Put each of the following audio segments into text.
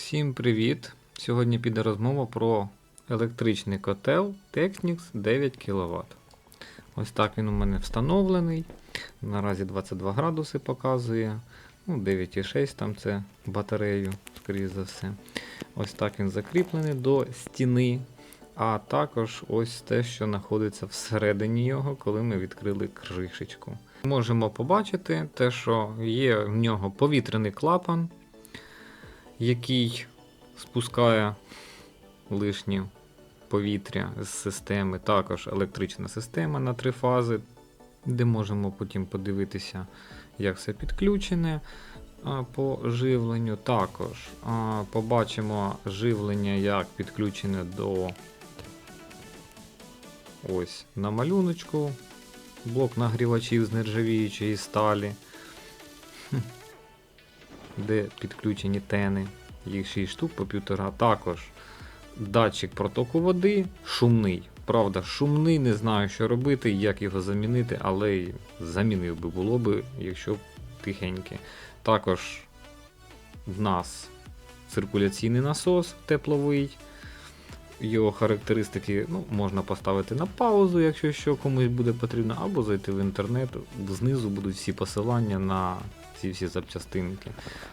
Всім привіт! Сьогодні піде розмова про електричний котел Technics 9 кВт. Ось так він у мене встановлений. Наразі 22 градуси показує. Ну, 9,6 там це батарею, скоріш за все. Ось так він закріплений до стіни. А також ось те, що знаходиться всередині його, коли ми відкрили кришечку. Можемо побачити те, що є в нього повітряний клапан, який спускає лишнє повітря з системи. Також електрична система на три фази, де можемо потім подивитися, як все підключене по живленню. Також побачимо живлення, як підключене до ось на малюночку. Блок нагрівачів з нержавіючої сталі. Де підключені тени. Їх 6 штук по півтора. Також датчик протоку води шумний. Правда, шумний, не знаю, що робити, як його замінити, але замінив би було би, якщо б тихеньке. Також в нас циркуляційний насос тепловий. Його характеристики ну, можна поставити на паузу, якщо що комусь буде потрібно, або зайти в інтернет. Знизу будуть всі посилання на ці всі запчастинки.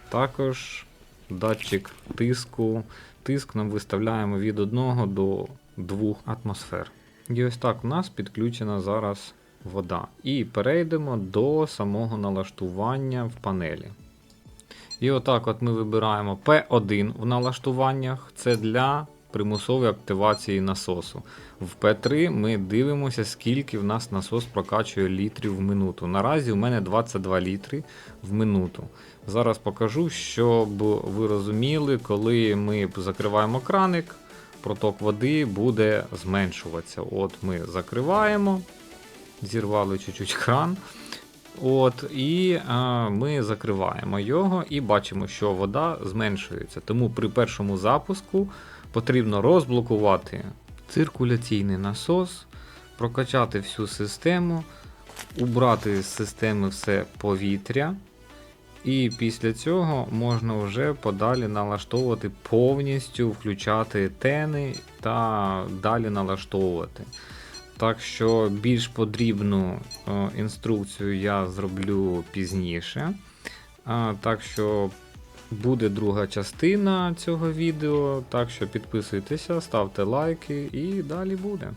Також датчик тиску. Тиск нам виставляємо від 1 до 2 атмосфер. І ось так у нас підключена зараз вода. І перейдемо до самого налаштування в панелі. І отак от ми вибираємо P1 в налаштуваннях. Це для примусової активації насосу. В P3 ми дивимося, скільки в нас насос прокачує літрів в минуту. Наразі у мене 22 літри в минуту. Зараз покажу, щоб ви розуміли, коли ми закриваємо краник, проток води буде зменшуватися. От ми закриваємо, зірвали чуть-чуть кран. От, І а, ми закриваємо його і бачимо, що вода зменшується. Тому при першому запуску потрібно розблокувати циркуляційний насос, прокачати всю систему, убрати з системи все повітря. І після цього можна вже подалі налаштовувати повністю, включати тени та далі налаштовувати. Так що більш подрібну е, інструкцію я зроблю пізніше. Так що буде друга частина цього відео. Так що підписуйтеся, ставте лайки і далі буде.